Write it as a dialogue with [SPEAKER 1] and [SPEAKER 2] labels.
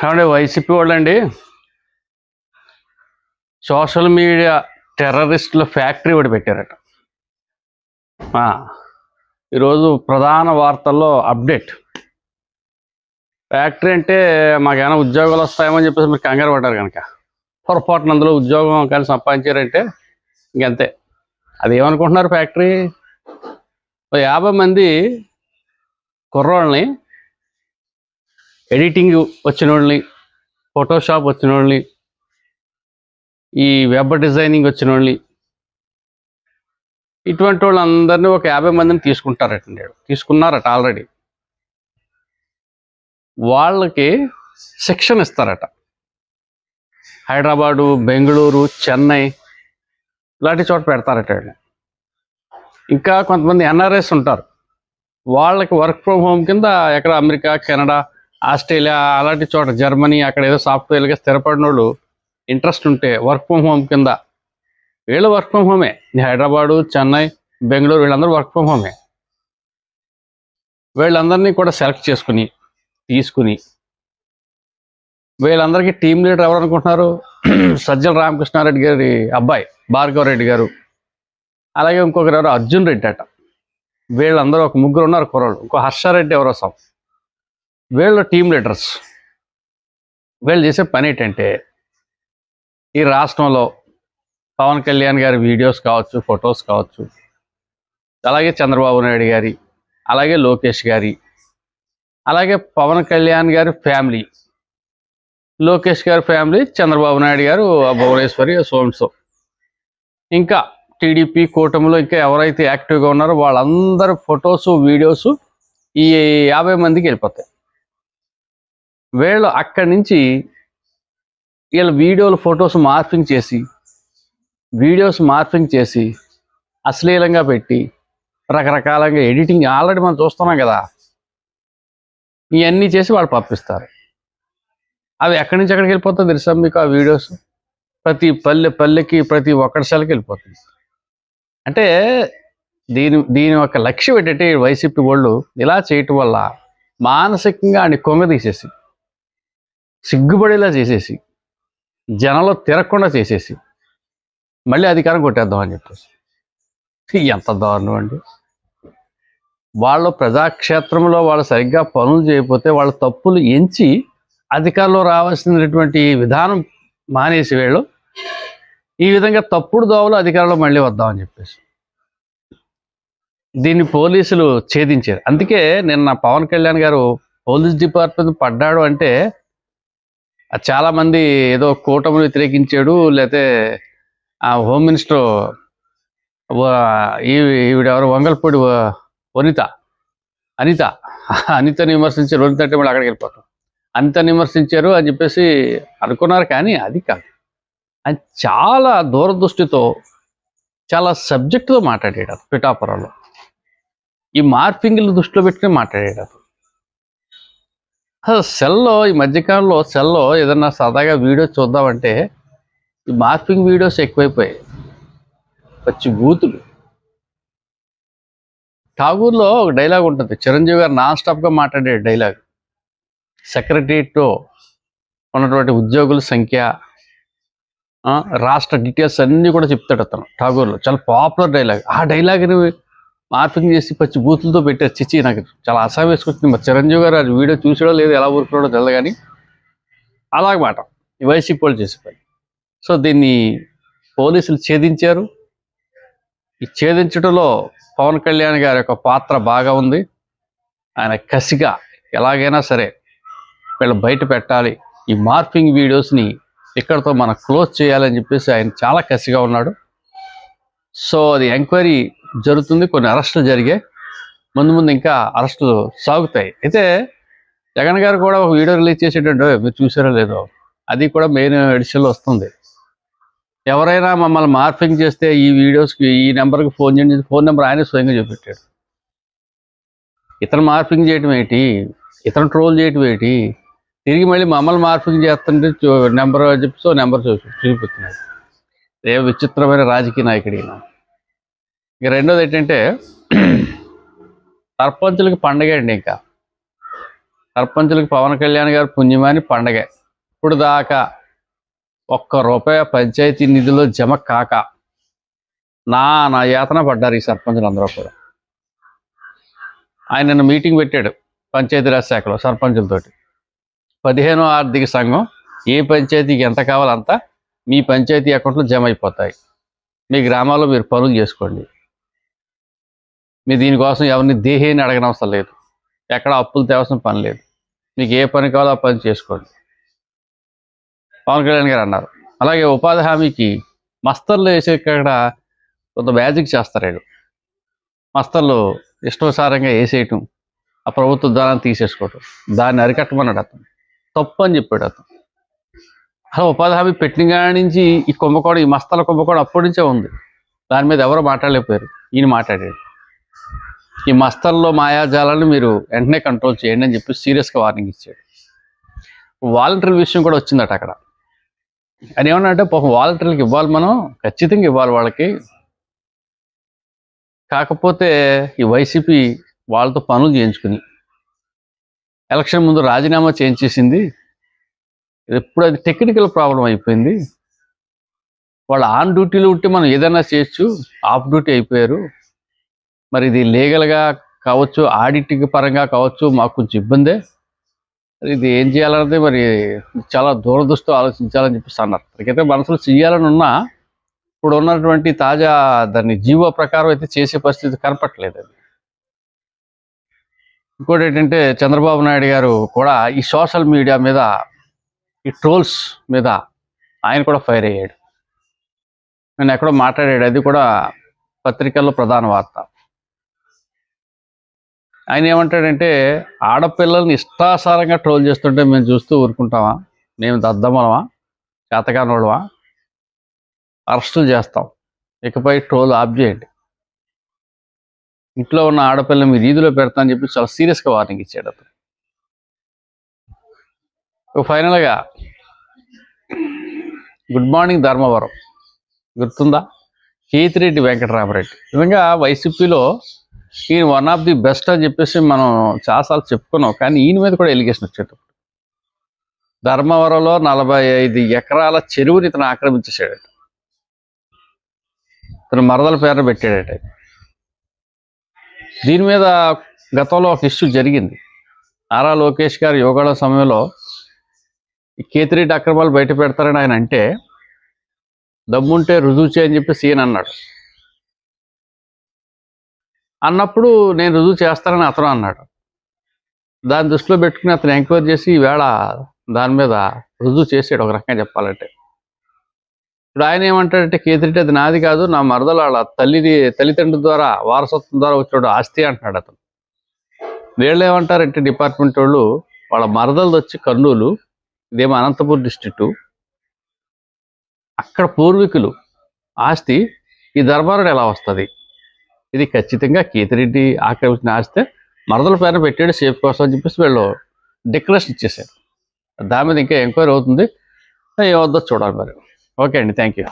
[SPEAKER 1] కాబట్టి వైసీపీ వాళ్ళండి? Social media టెర్రరిస్టుల factory ఒకటి పెట్టారట. ఈరోజు ప్రధాన వార్తల్లో అప్డేట్. ఫ్యాక్టరీ అంటే మాకేమైనా ఉద్యోగాలు వస్తాయేమో చెప్పేసి మీరు కంగారు పడ్డారు కనుక. పొరపాటున అందులో ఉద్యోగం కానీ సంపాదించారంటే ఇంకంతే. అదేమనుకుంటున్నారు ఫ్యాక్టరీ? యాభై మంది కుర్రోళ్ళని ఎడిటింగ్ వచ్చిన వాళ్ళని ఫోటోషాప్ వచ్చిన వాళ్ళని ఈ వెబ్ డిజైనింగ్ వచ్చిన వాళ్ళని ఇటువంటి వాళ్ళందరినీ ఒక యాభై మందిని తీసుకుంటారటండి. ఈడ. తీసుకున్నారట ఆల్రెడీ వాళ్ళకి శిక్షణ ఇస్తారట. హైదరాబాదు బెంగళూరు చెన్నై ఇలాంటి చోట పెడతారట ఇంకా కొంతమంది ఎన్ఆర్ఎస్ ఉంటారు. వాళ్ళకి వర్క్ ఫ్రమ్ హోమ్ కింద ఎక్కడ అమెరికా కెనడా ఆస్ట్రేలియా అలాంటి చోట జర్మనీ అక్కడ ఏదో సాఫ్ట్వేర్గా స్థిరపడిన వాళ్ళు ఇంట్రెస్ట్ ఉంటే వర్క్ ఫ్రమ్ హోమ్ కింద. వీళ్ళు వర్క్ ఫ్రమ్ హోమే హైదరాబాదు చెన్నై బెంగళూరు వీళ్ళందరూ వర్క్ ఫ్రమ్ హోమే వీళ్ళందరినీ కూడా సెలెక్ట్ చేసుకుని తీసుకుని వీళ్ళందరికీ టీం లీడర్ ఎవరు అనుకుంటున్నారు సజ్జల రామకృష్ణారెడ్డి గారి అబ్బాయి భార్గవ రెడ్డి గారు. అలాగే ఇంకొకరు ఎవరు? అర్జున్ రెడ్డి అట. వీళ్ళందరూ ఒక ముగ్గురు ఉన్నారు కుర్రాళ్ళు. ఇంకో హర్షారెడ్డి ఎవరో సం వీళ్ళ టీం లీడర్స్ వీళ్ళు చేసే పని ఏంటంటే ఈ రాష్ట్రంలో పవన్ కళ్యాణ్ గారి వీడియోస్ కావచ్చు ఫొటోస్ కావచ్చు అలాగే చంద్రబాబు నాయుడు గారి అలాగే లోకేష్ గారి అలాగే పవన్ కళ్యాణ్ గారి ఫ్యామిలీ లోకేష్ గారి ఫ్యామిలీ చంద్రబాబు నాయుడు గారు ఆ భువనేశ్వరి సోమ్సో ఇంకా టీడీపీ కూటమిలో ఇంకా ఎవరైతే యాక్టివ్గా ఉన్నారో వాళ్ళందరి ఫొటోస్ వీడియోస్ ఈ యాభై మందికి వెళ్ళిపోతాయి. వీళ్ళు అక్కడి నుంచి వీళ్ళ వీడియోలు ఫొటోస్ మార్ఫింగ్ చేసి వీడియోస్ మార్ఫింగ్ చేసి అశ్లీలంగా పెట్టి రకరకాలంగా ఎడిటింగ్ ఆల్రెడీ మనం చూస్తున్నాం కదా. ఇవన్నీ చేసి వాళ్ళు పంపిస్తారు. అవి ఎక్కడి నుంచి ఎక్కడికి వెళ్ళిపోతుంది తెలుసా మీకు ఆ వీడియోస్? ప్రతి పల్లె పల్లెకి ప్రతి ఒక్కడి సెలకి వెళ్ళిపోతుంది అంటే దీని దీని యొక్క లక్ష్యం ఏంటంటే వైసీపీ వాళ్ళు ఇలా చేయటం వల్ల మానసికంగా ఆయన కొంగ తీసేసి సిగ్గుపడేలా చేసేసి జనంలో తిరగకుండా చేసేసి మళ్ళీ అధికారం కొట్టేద్దాం అని చెప్పేసి. ఎంత దారుణం అండి. వాళ్ళు ప్రజాక్షేత్రంలో వాళ్ళు సరిగ్గా పనులు చేయకపోతే వాళ్ళ తప్పులు ఎంచి అధికారంలో రావాల్సినటువంటి విధానం మానేసి వీళ్ళు ఈ విధంగా తప్పుడు దోవలు అధికారంలో మళ్ళీ వద్దామని చెప్పేసి. దీన్ని పోలీసులు ఛేదించారు. అందుకే నిన్న పవన్ కళ్యాణ్ గారు పోలీస్ డిపార్ట్మెంట్ పడ్డాడు అంటే చాలా మంది ఏదో కూటమిని వ్యతిరేకించాడు లేకపోతే ఆ హోమ్ మినిస్టర్ ఈవిడెవరు వంగల్పూడి వనిత అనిత అనితని విమర్శించారు. వనిత అంటే మళ్ళీ అక్కడికి వెళ్ళిపోతాం. అనితని విమర్శించారు అని చెప్పేసి అనుకున్నారు కానీ అది కాదు. అది చాలా దూరదృష్టితో చాలా సబ్జెక్టుతో మాట్లాడాడు పిఠాపురంలో. ఈ మార్పింగ్లు దృష్టిలో పెట్టుకుని మాట్లాడాడు అసలు సెల్లో ఈ మధ్యకాలంలో సెల్లో ఏదన్నా సరదాగా వీడియో చూద్దామంటే ఈ మార్పింగ్ వీడియోస్ ఎక్కువైపోయాయి. పచ్చి బూతులు. ఠాగూర్లో ఒక డైలాగ్ ఉంటుంది. చిరంజీవి గారు నాన్ స్టాప్గా మాట్లాడే డైలాగ్. సెక్రటరియట్లో ఉన్నటువంటి ఉద్యోగుల సంఖ్య ఆ, రాష్ట్ర డీటెయిల్స్ అన్నీ కూడా చెప్తాడు అతను ఠాగూర్లో. చాలా పాపులర్ డైలాగ్. ఆ డైలాగ్ని మార్పింగ్ చేసి పచ్చి బూతులతో పెట్టారు. చిచ్చి నాకు చాలా అసహ వేసుకొచ్చింది. మరి చిరంజీవి గారు అది వీడియో చూసాడో లేదో ఎలా ఊరుకున్నాడో తెలియదు కానీ అలాగమాట ఈ వైసీపీ వాళ్ళు చేసే పని. సో దీన్ని పోలీసులు ఛేదించారు. ఈ ఛేదించడంలో పవన్ కళ్యాణ్ గారి యొక్క పాత్ర బాగా ఉంది. ఆయన కసిగా ఎలాగైనా సరే వీళ్ళు బయట పెట్టాలి. ఈ మార్పింగ్ వీడియోస్ని ఇక్కడతో మనం క్లోజ్ చేయాలని చెప్పేసి ఆయన చాలా కసిగా ఉన్నాడు. సో అది ఎంక్వైరీ జరుగుతుంది కొన్ని అరెస్టులు జరిగాయి. ముందు ముందు ఇంకా అరెస్టులు సాగుతాయి. అయితే జగన్ గారు కూడా ఒక వీడియో రిలీజ్ చేసేటంటే మీరు చూసారో లేదో? అది కూడా మెయిన్ ఎడిషన్లో వస్తుంది. ఎవరైనా మమ్మల్ని మార్ఫింగ్ చేస్తే ఈ వీడియోస్కి ఈ నెంబర్కి ఫోన్ చేయండి ఫోన్ నెంబర్ ఆయన స్వయంగా చూపెట్టాడు. ఇతను మార్ఫింగ్ చేయటం ఏంటి? ఇతను ట్రోల్ చేయటం ఏంటి? తిరిగి మళ్ళీ మమ్మల్ని మార్ఫింగ్ చేస్తుంటే నెంబర్ చెప్పి సో నెంబర్ చూ చూపిస్తున్నాడు ఏ విచిత్రమైన రాజకీయ నాయకుడు ఇక రెండోది ఏంటంటే సర్పంచులకి పండగ అండి ఇంకా. సర్పంచులకు పవన్ కళ్యాణ్ గారు పుణ్యమాని పండగే. ఇప్పుడు దాకా ఒక్క రూపాయి పంచాయతీ నిధిలో జమ కాక నా నా యాతన పడ్డారు ఈ సర్పంచులు అందరూ కూడా. ఆయన నిన్న మీటింగ్ పెట్టాడు పంచాయతీరాజ్ శాఖలో సర్పంచులతోటి. పదిహేనో ఆర్థిక సంఘం ఏ పంచాయతీకి ఎంత కావాలో మీ పంచాయతీ అకౌంట్లో జమ అయిపోతాయి. మీ గ్రామాల్లో మీరు పనులు చేసుకోండి. మీ దీనికోసం ఎవరిని దేహేని అడగనవసరం లేదు. ఎక్కడ అప్పులు తేవాల్సిన పని లేదు. మీకు ఏ పని కావాలో ఆ పని చేసుకోండి. పవన్ కళ్యాణ్ గారు అన్నారు. అలాగే ఉపాధి హామీకి మస్తర్లు వేసే ఇక్కడ కొంత మ్యాజిక్ చేస్తారు వీళ్ళు మస్తర్లు ఇష్టానుసారంగా వేసేయటం ఆ ప్రభుత్వ ద్వారా తీసేసుకోవటం దాన్ని అరికట్టమన్నాడు అతను. తప్పు అని చెప్పాడు అతను. అసలు ఉపాధి హామీ పెట్టిన నుంచి ఈ కుంభకోణం ఈ మస్తాల కుంభకోణం అప్పటి నుంచే ఉంది. దాని మీద ఎవరు మాట్లాడలేకపోయారు. ఈయన మాట్లాడాడు. ఈ మస్తల్లో మాయాజాలను మీరు వెంటనే కంట్రోల్ చేయండి అని చెప్పి సీరియస్గా వార్నింగ్ ఇచ్చాడు. వాలంటీర్ విషయం కూడా వచ్చిందట అక్కడ. అని ఏమన్నా అంటే పాపం వాలంటీర్లకు ఇవ్వాలి మనం ఖచ్చితంగా ఇవ్వాలి వాళ్ళకి. కాకపోతే ఈ వైసీపీ వాళ్ళతో పనులు చేయించుకుని ఎలక్షన్ ముందు రాజీనామా చేయించేసింది. ఎప్పుడు అది టెక్నికల్ ప్రాబ్లం అయిపోయింది. వాళ్ళు ఆన్ డ్యూటీలో ఉంటే మనం ఏదైనా చేయొచ్చు ఆఫ్ డ్యూటీ అయిపోయారు. మరి ఇది లీగల్గా కావచ్చు ఆడిటింగ్ పరంగా కావచ్చు మాకు కొంచెం ఇబ్బందే. మరి ఇది ఏం చేయాలన్నది మరి చాలా దూరదృష్టితో ఆలోచించాలని చెప్పేసి అన్నారు. ఇక్కడైతే మనసులో చేయాలని ఉన్నా ఇప్పుడు ఉన్నటువంటి తాజా దాన్ని జీవో ప్రకారం అయితే చేసే పరిస్థితి కనపట్లేదు అది ఇంకోటి ఏంటంటే చంద్రబాబు నాయుడు గారు కూడా ఈ సోషల్ మీడియా మీద ఈ ట్రోల్స్ మీద ఆయన కూడా ఫైర్ అయ్యాడు. నేను ఎక్కడో మాట్లాడాడు అది కూడా పత్రికల్లో ప్రధాన వార్త. ఆయన ఏమంటాడంటే ఆడపిల్లల్ని ఇష్టాసారంగా ట్రోల్ చేస్తుంటే మేము చూస్తూ ఊరుకుంటామా? మేము దద్దమలమా? చేతకానోళ్ళమా? అరెస్టులు చేస్తాం. ఇకపై ట్రోల్ ఆఫ్ చేయండి. ఇంట్లో ఉన్న ఆడపిల్లని మీరు వీధిలో పెడతా అని చెప్పి చాలా సీరియస్గా వార్నింగ్ ఇచ్చాడు అతను. ఫైనల్గా గుడ్ మార్నింగ్ ధర్మవరం. గుర్తుందా? కేతిరెడ్డి వెంకటరామరెడ్డి. నిజంగా వైసీపీలో ఈయన వన్ ఆఫ్ ది బెస్ట్ అని చెప్పేసి మనం చాలాసార్లు చెప్పుకున్నాం. కానీ ఈయన మీద కూడా ఎలిగేషన్ వచ్చేటప్పుడు. ధర్మవరంలో నలభై ఐదు ఎకరాల చెరువుని ఇతను ఆక్రమించేసాడట ఇతను మరదల పేరు పెట్టాడట. దీని మీద గతంలో ఒక ఇష్యూ జరిగింది. నారా లోకేష్ గారు యోగాల సమయంలో ఈ కేతిరెడ్డి అక్రమాలు బయట పెడతారని ఆయన అంటే దమ్ముంటే రుజువు చేయని చెప్పి సీఎన్ అన్నాడు. అన్నప్పుడు నేను రుజువు చేస్తానని అతను అన్నాడు. దాన్ని దృష్టిలో పెట్టుకుని అతను ఎంక్వైరీ చేసి ఈవేళ దాని మీద రుజువు చేసాడు ఒక రకంగా చెప్పాలంటే. ఇప్పుడు ఆయన ఏమంటాడంటే కేతిరెడ్డి అది నాది కాదు నా మరదలు వాళ్ళ తల్లిది తల్లిదండ్రుల ద్వారా వారసత్వం ద్వారా వచ్చాడు ఆస్తి అంటున్నాడు అతను. వీళ్ళు ఏమంటారంటే డిపార్ట్మెంట్ వాళ్ళు వాళ్ళ మరదలది వచ్చి కర్నూలు ఇదేమో అనంతపూర్ డిస్టిక్టు అక్కడ పూర్వీకులు ఆస్తి ఈ దర్బారుడు ఎలా వస్తుంది? ఇది ఖచ్చితంగా కేతిరెడ్డి ఆక్రమించిన ఆస్తే. మరదల పేరు పెట్టాడు సేఫ్ కోసం అని చెప్పేసి వీళ్ళు డిక్లరేషన్ ఇచ్చేసారు దాని మీద ఇంకా ఎంక్వైరీ అవుతుంది. ఏమవుతుందో చూడాలి మరి. ఓకే అండి. Thank you